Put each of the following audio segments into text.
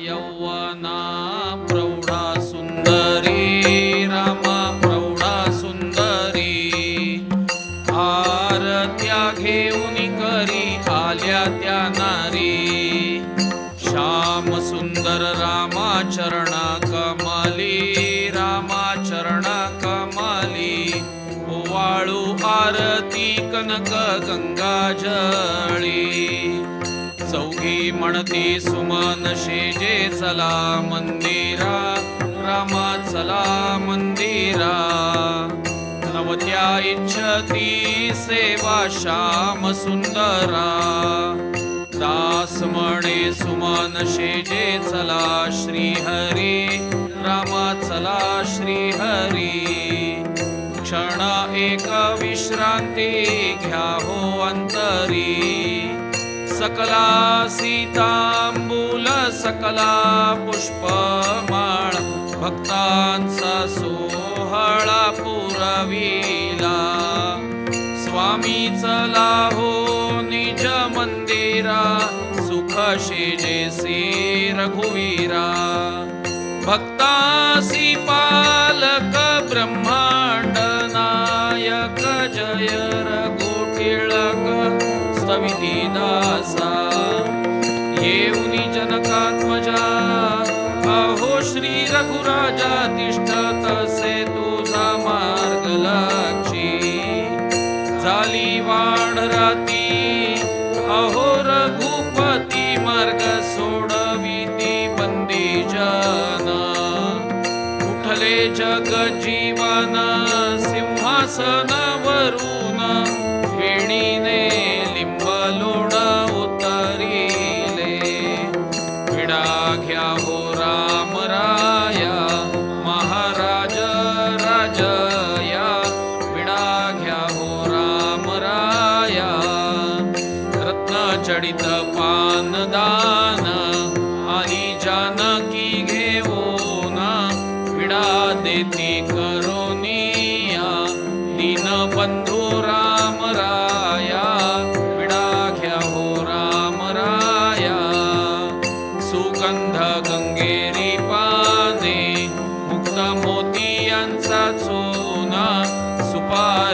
यौवना प्रौढा सुंदरी रामा प्रौढा सुंदरी आरत्या घेऊन करी आल्या त्या नारी। श्याम सुंदर रामाचरण कमली रामाचरण कमाली। वाळू आरती कनक गंगा जळी। चौघी म्हणती सुमन शेजे चला मंदिरा रामा चला मंदिरा. नवत्या इच्छती सेवा श्याम सुंदरा. दास म्हणे सुमन शेजे चला श्री हरी रामा चला श्री हरी क्षण एक विश्रांती घ्या हो अंतरी. सकला सीतांबूल सकला पुष्पमाळ भक्तांचा सोहळा पुरविला. स्वामी चला हो निज मंदिरा सुख शेजेसी रघुवीरा. भक्त सिंहासन वरून वेणीने लिंब लोण उतरिले विडा घ्या हो राम राया महाराज राजया विडा घ्या हो राम राया रत्न चढित पानदान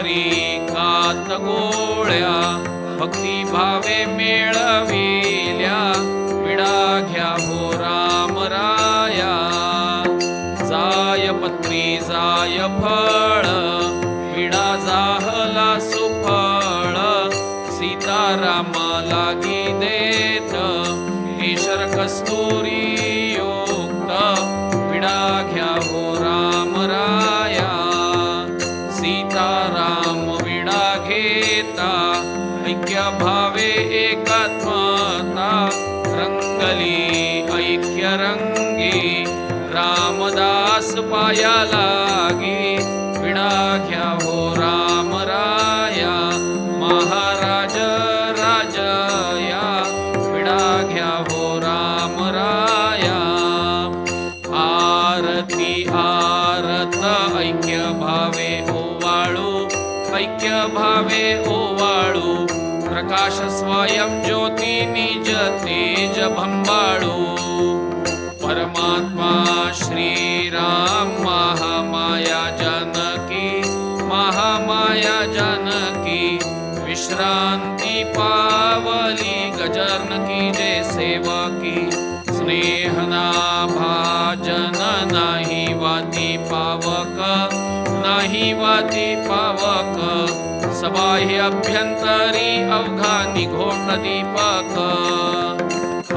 हरी कात गोळ्या भक्ती भावे मेळविल्या. विडा घ्या हो राम राया. जाय पत्री जाय फळ. विडा जाहला सुफळ. सीतारामा लागी देत. ईश्वर कस्तुरी युक्त. विडा घ्या हो राम भावे एकात्मता रंगली ऐक्य रंगी रामदास पाया लागी विडा घ्या हो राम राया महाराज राजया विडा घ्या हो राम राया. आरती आरत ऐक्य भावे ओवाळू ऐक्य भावे प्रकाश स्वयं ज्योती निज तेज भंबाळू। परमात्मा श्रीराम महामाया जानकी महामाया जानकी विश्रांती पावली गजर्नकी जय सेवकी स्नेहना भाजन नाही वाती पावक नाही वाती पावक। सबाह्य अभ्यंतरी अवघा निघोट दीपक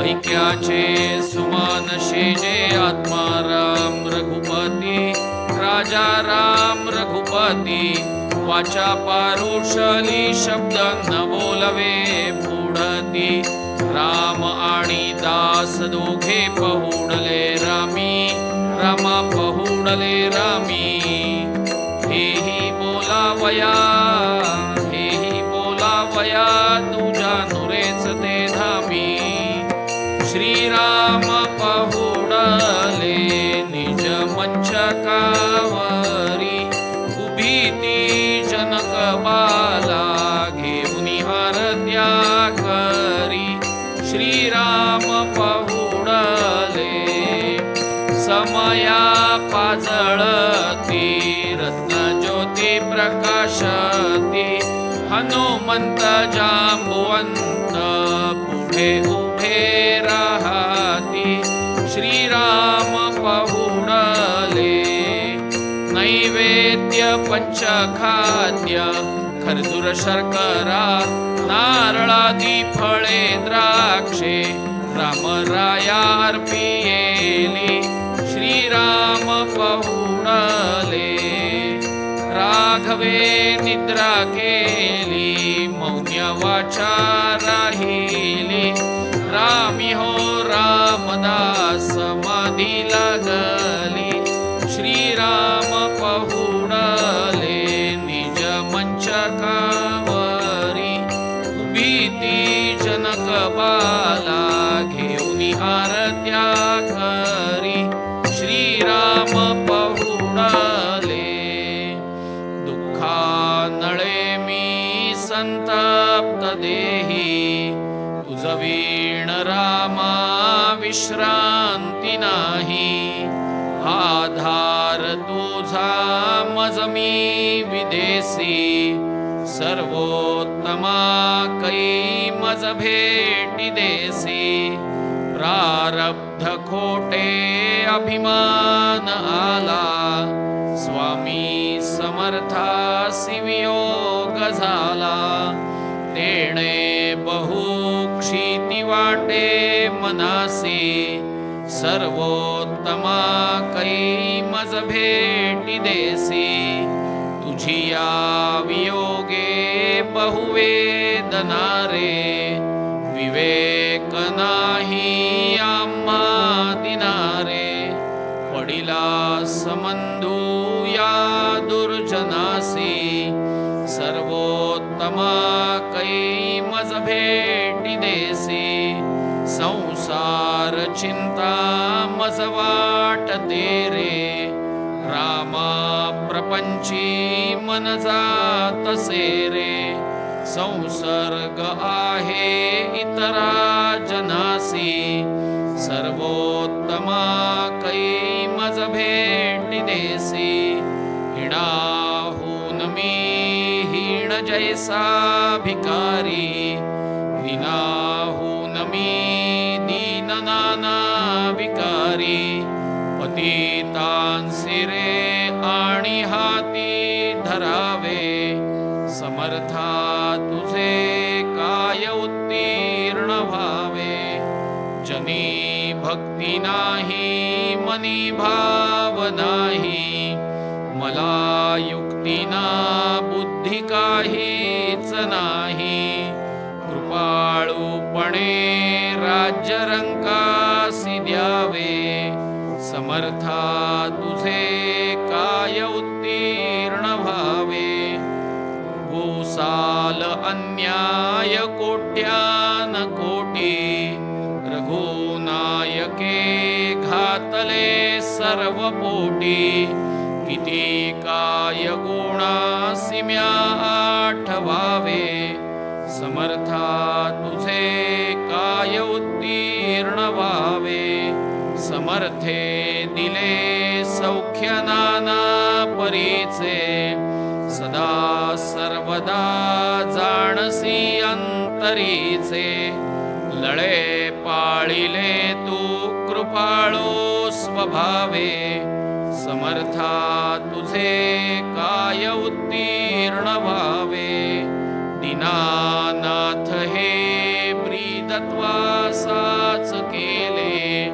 ऐक्याचे सुमान शेजे आत्मा राम रघुपती राजा राम रघुपती। वाचा पारुषली शब्द न बोलवे पुढती। राम आणि दास दोघे पहुडले रामी रामा पहुडले रामी। हेही बोलावया। बोलावया तुझ्या नुरेच ते धामी श्रीराम पहुडले निज मंचकावरी हनुमंत जांबुवंत पुढे उभे राहती. श्रीराम पहुडले नैवेद्य पंचखाद्य खर्जूर शर्करा नारळादी फळे द्राक्षे रामराया अर्पियेली. श्रीराम पहुडले राघवे निद्रा केली. आशा राहिली रामी हो रामदास मधील संतप्त देही तुझ वीण रामा विश्रांती नाही. आधार तुझा मज मी सर्वोत्तमा कै मज भेटी देसी. प्रारब्ध खोटे अभिमान आला. मनासी सर्वोत्तमा कै मज भेटी देसी। तुझी या वियोगे बहुवेदना रे विवेक नाही आम्हा दिनारे। पडिला समंधू चिंता मज वाटते रे रामा प्रपंची मन जातसे रे संसर्ग आहे इतरा जनासी सर्वोत्तमा कै मज भेटी देसी हिणाहून मी हीण जैसा भिकारी विना समर्था तुझे काय उत्तीर्ण भावे जनी भक्ती नाही मनी भाव नाही मला युक्तीना ना कोटी किती काय गुणासिम्या आठवावे समर्था तुझे काय उत्तीर्ण व्हावे समर्थे दिले सौख्य नाना परीचे सदा सर्वदा जाणसी अंतरीचे लळे पाळिले तू कृपाळू स्वभावे अर्थात तुझे काय उत्तीर्ण व्हावे? दिनानाथ हे प्रीतत्वासाच केले.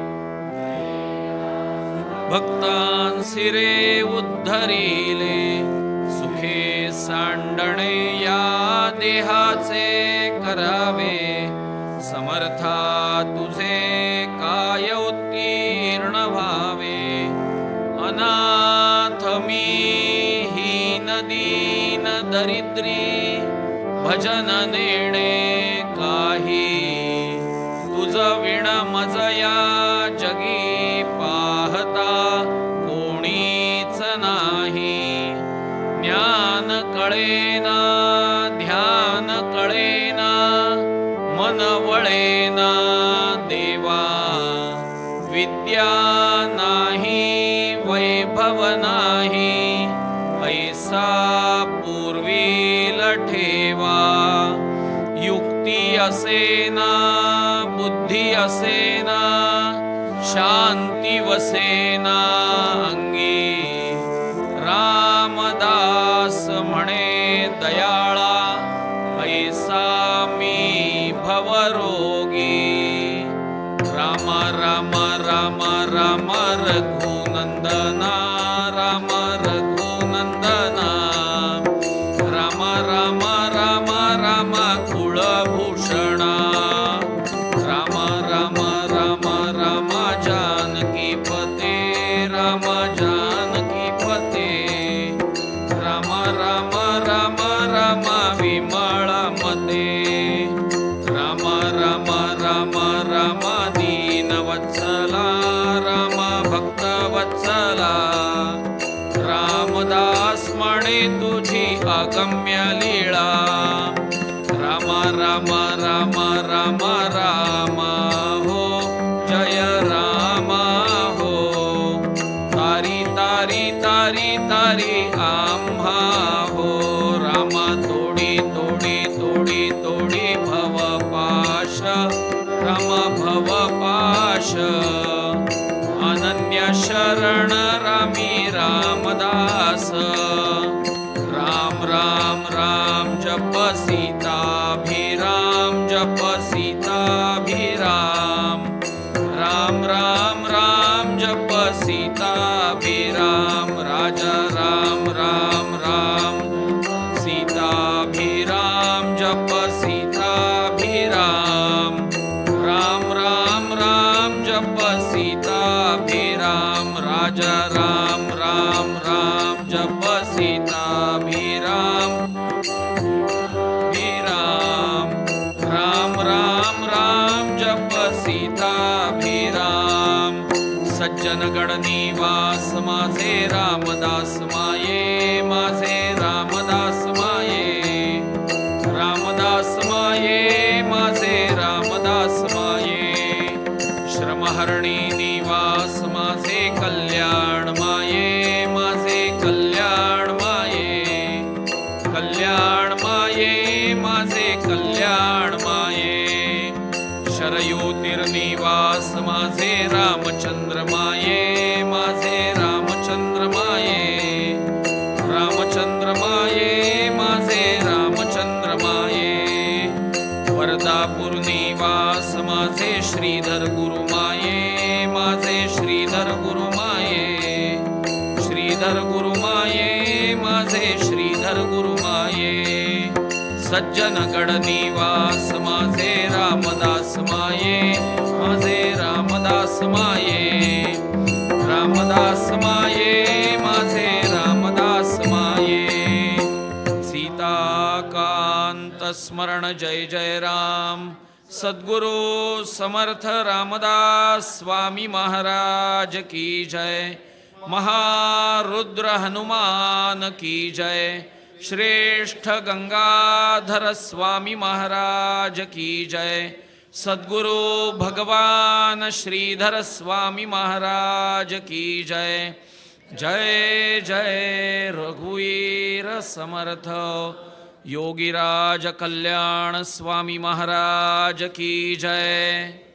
भक्तांसी रे उद्धरिले सुखे सांडणे या देहाचे करावे. समर्था भजन नेणे काही. तुझ विण मजया जगी पाहता कोणीच नाही. ज्ञान कळे असेना बुद्धी असेना शांती वसेना अंगी. रामदास म्हणे दयाळा ऐसा मी भवरोगी. राम राम राम राम रघुनंदना. राम राम दीनवत्सला राम भक्तवत्सला रामदास म्हणे तुझी अगम्य सज्जन निवास माझे रामदास माये माझे रामदास माये. रामदास माये माझे रामदास माये. श्रमहरणी शरयोतिर्निवास माझे रामचंद्र माये माझे सज्जन गडनिवास माझे रामदास माये माझे रामदास माये रामदास माये माझे रामदास माये सीताकांत स्मरण जय जय राम। सद्गुरु समर्थ रामदास स्वामी महाराज की जय। महारुद्र हनुमान की जय। श्रेष्ठ गंगाधर स्वामी महाराज की जय। सद्गुरु भगवान श्रीधर स्वामी महाराज की जय। जय जय रघुवीर समर्थ। योगीराज कल्याण स्वामी महाराज की जय।